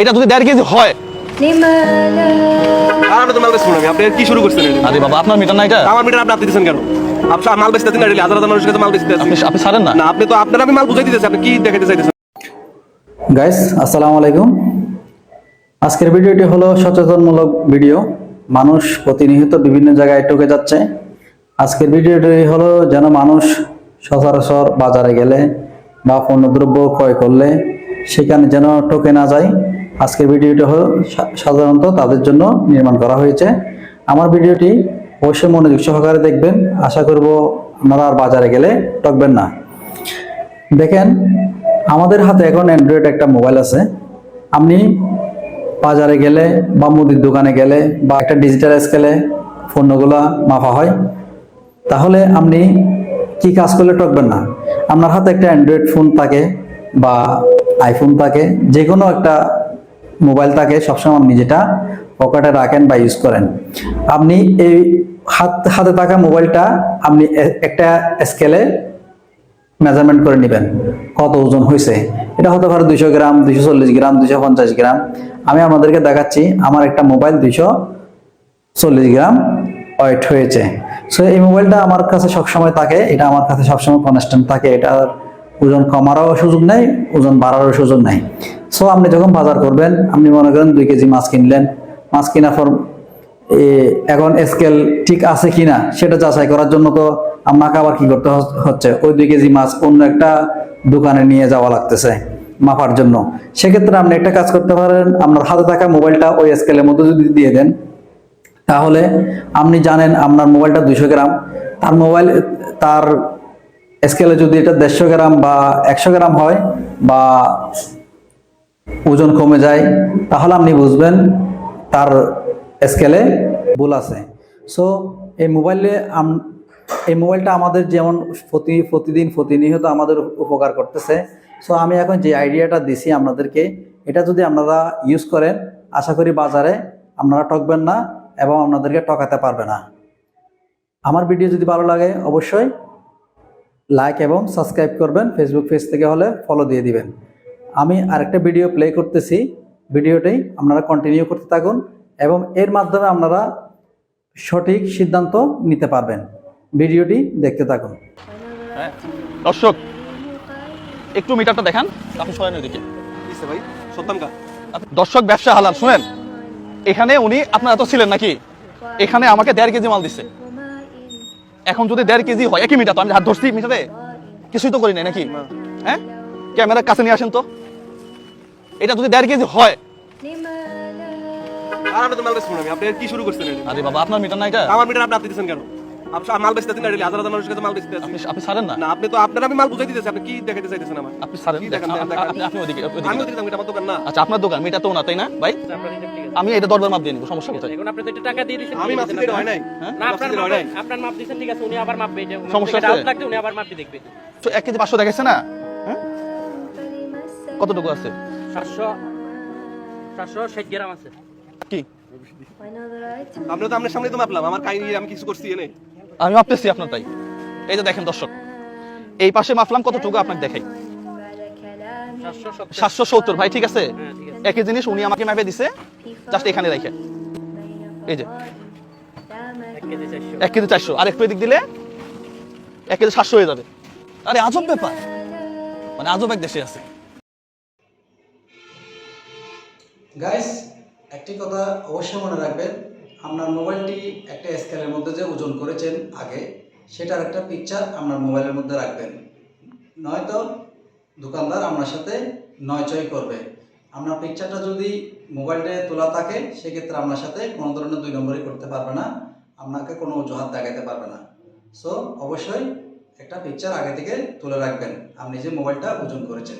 এটা যদি দেড় কেজি হয়। আর আপনি তো মাল বেচবেন আমি আপনি কি শুরু করছেন এটা? আরে বাবা আপনার মিটার না এটা আমার মিটার আপনি আপনি দিচ্ছেন কেন? আপনি মাল বেচতে দিন না হাজার হাজার মানুষের কাছে মাল বেচতে আপনি আপনি ছাড়েন না? না আপনি তো আপনার আমি মাল বুঝাই দিতেছি আপনি কি দেখাতে চাইতেছেন? গাইস আসসালামু আলাইকুম। আজকের ভিডিওটি হলো সচেতনমূলক ভিডিও। মানুষ প্রতিনিয়ত বিভিন্ন জায়গায় ঠকে যাচ্ছে। আজকের ভিডিওটি হলো যেন মানুষ সচরাচর বাজারে গেলে বা পণ্যদ্রব্য ক্রয় করলে সেখানে যেন ঠকে না যায়। আজকের ভিডিওটি হলো সাধারণত তাদের জন্য নির্মাণ করা হয়েছে। আমার ভিডিওটি অবশ্যই মনোযোগ সহকারে দেখবেন। আশা করব আপনারা আর বাজারে গেলে ঠকবেন না। দেখেন, আমাদের হাতে এখন অ্যান্ড্রয়েড একটা মোবাইল আছে। আপনি বাজারে গেলে বা মুদির দোকানে গেলে বা একটা ডিজিটাল স্কেলে পণ্যগুলা মাফা হয়, তাহলে আপনি কি কাজ করলে টকবেন না? আপনার হাতে একটা অ্যান্ড্রয়েড ফোন থাকে বা আইফোন থাকে যে কোনো একটা মোবাইল থাকে সবসময় আপনি যেটা পকেটে রাখেন বা ইউজ করেন। আপনি এই হাত, হাতে থাকা মোবাইলটা আপনি একটা স্কেলে মেজারমেন্ট করে নেবেন। কত ওজন হয়েছে এটা হতে পারে দুইশো গ্রাম, দুইশো চল্লিশ গ্রাম, দুইশো পঞ্চাশ গ্রাম। আমি আপনাদেরকে দেখাচ্ছি, আমার একটা মোবাইল দুইশো চল্লিশ গ্রাম ওয়েট হয়েছে। সো এই মোবাইলটা আমার কাছে সবসময় থাকে, এটা আমার কাছে সবসময় কনস্ট্যান্ট থাকে এটার ওজন কমারও সুযোগ নেই, ওজন বাড়ারও সুযোগ নেই। সো আপনি যখন বাজার করবেন, আপনি মনে করেন দুই কেজি মাছ কিনলেন। মাছ কেনার পর এখন স্কেল ঠিক আছে কিনা, সেটা যাচাই করার জন্য তো আপনাকে আবার কি করতে হচ্ছে? ওই দুই কেজি মাছ অন্য একটা দোকানে নিয়ে যাওয়া লাগতেছে মাপার জন্য। সেক্ষেত্রে আপনি একটা কাজ করতে পারেন, আপনার হাতে থাকা মোবাইলটা ওই স্কেলের মধ্যে যদি দিয়ে দেন, তাহলে আপনি জানেন আপনার মোবাইলটা দুইশো গ্রাম। তার মোবাইল, তার স্কেলে যদি এটা দেড়শো গ্রাম বা একশো গ্রাম হয় বা ওজন কমে যায়, তাহলে আপনি বুঝবেন তার স্কেলে ভুল আছে। সো এই মোবাইলে এই মোবাইলটা আমাদের যেমন প্রতি, প্রতিদিন প্রতিনিয়ত আমাদের উপকার করতেছে। সো আমি এখন যে আইডিয়াটা দিছি আপনাদেরকে, এটা যদি আপনারা ইউজ করেন, আশা করি বাজারে আপনারা ঠকবেন না এবং আপনাদেরকে ঠকাতে পারবে না। আমার ভিডিও যদি ভালো লাগে, অবশ্যই লাইক এবং সাবস্ক্রাইব করবেন ফেসবুক পেজ থেকে হলে ফলো দিয়ে দিবেন। আমি আরেকটা ভিডিও প্লে করতেছি। ভিডিওটি আপনারা কন্টিনিউ করতে থাকুন এবং এর মাধ্যমে আপনারা সঠিক সিদ্ধান্ত নিতে পারবেন। ভিডিওটি দেখতে থাকুন। হ্যাঁ। দর্শক একটু মিটারটা দেখান। আপনি সরেন ওইদিকে ভাই? দর্শক ব্যবসা হালাল। শুনেন এখানে উনি আপনার এত ছিলেন নাকি? এখানে আমাকে দেড় কেজি মাল দিচ্ছে এখন যদি দেড় কেজি হয় একই মিটার তো আমি হাত ধরছি মিটারে? কিছুই তো করি নাই নাকি? হ্যাঁ? ক্যামেরার কাছে নিয়ে আসেন তো। এটা যদি দেড় কেজি হয়। আর আপনি তো আপনি কি শুরু করছেন আরে বাবা আপনার মিটার না এটা? আমার মিটার আপনি আপনি দিচ্ছেন কেন? মাল বেচতে দিন না হাজার হাজার মানুষের কাছে মাল বেচতে আপনি আপনি ছাড়েন না। না আপনি তো আপনার আমি মাল বুঝাই দিতেছি আপনি কি দেখাতে চাইতেছেন আমার আপনি ছাড়েন। আপনি- আপনি আপনি ওদিকে আমি ওদিকে ওদিকে যাব, এটা আমার দোকান না। আচ্ছা আপনার দোকান মিটার তো না তাই না ভাই? আমি এটা দরবার মাপ দিয়ে নিবো সমস্যা কোথায়? এখন আপনি তো একটু টাকা দিয়ে দিয়েছেন আমি মাছ দিতে হয় নাই? না আপনার দিতে নাই। মাপ- আপনার মাপ দিয়েছেন ঠিক আছে উনি আবার মাপবে যে সমস্যা ডাউট উনি আবার মাপটি দেখবে। তো এক কেজি পাঁচশো দেখাচ্ছে না? হ্যাঁ? কতটুকু গ্রাম আছে। কি? আপনি তো আপনার সামনে তো মাপলাম আমার কাহিনী আমি কিছু করছি এনে। আমি মাপতেছি আপনার তাই। এই যে দেখেন দর্শক, এই পাশে মাপলাম কতটুকু আপনাকে দেখাই? সাতশো সত্তর। ভাই, ঠিক আছে? একই জিনিস উনি আমাকে ম্যাপে দিছে জাস্ট এখানে রেখে। এই যে, এক কেজি চারশো। আর একটু এদিক দিলে, এক কেজি সাতশো হয়ে যাবে। আরে, আজব ব্যাপার। মানে আজব এক দেশে আছে। গাইস একটি কথা অবশ্যই মনে রাখবেন। আপনার মোবাইলটি একটা স্কেলের মধ্যে যে ওজন করেছেন আগে, সেটার একটা পিকচার আপনার মোবাইলের মধ্যে রাখবেন। নয়তো দোকানদার আপনার সাথে নয় চয় করবে। আপনার পিকচারটা যদি মোবাইলে তোলা থাকে, সেক্ষেত্রে আপনার সাথে কোনো ধরনের দুই নম্বরই করতে পারবে না, আপনাকে কোনো অজুহাত দেখাতে পারবে না। সো অবশ্যই একটা পিকচার আগে থেকে তুলে রাখবেন, আপনি যে মোবাইলটা ওজন করেছেন।